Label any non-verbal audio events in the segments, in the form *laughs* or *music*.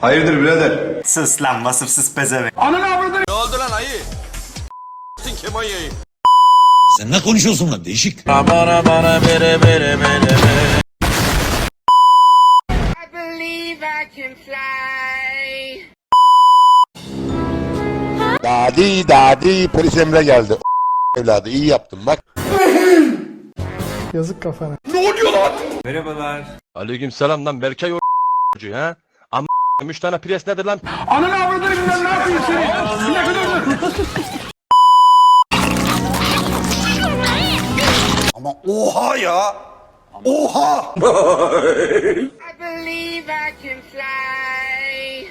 Hayırdır birader? Sus lan vasıfsız pezevenk. Sen ne konuşuyorsun lan değişik. believe I can fly. Dadi dadi polis emre geldi. *laughs* Evladı iyi yaptın bak. Merhabalar. Aleyküm selam lan Berkay o ha. 3 tane pres nedir lan? Ama oha ya. Oha. I believe I can fly.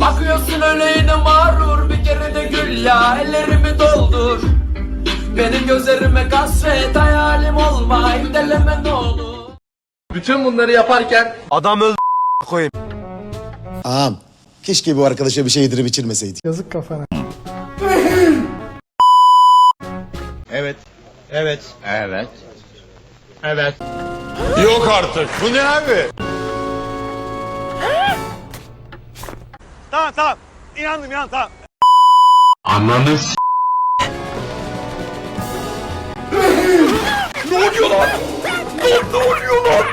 Bakıyorsun öyle yine mağrur bir kere de gül ya ellerimi doldur. Benim gözlerime kasvet hayalim olma deleme ne olur. Bütün bunları yaparken Ağam keşke bu arkadaşa bir şey yedirip içirmeseydik. Evet. Evet. Evet. Evet. Yok artık. Bu ne abi? Tamam tamam. İnandım inan tamam. Ne oluyor lan? Ne oluyor lan?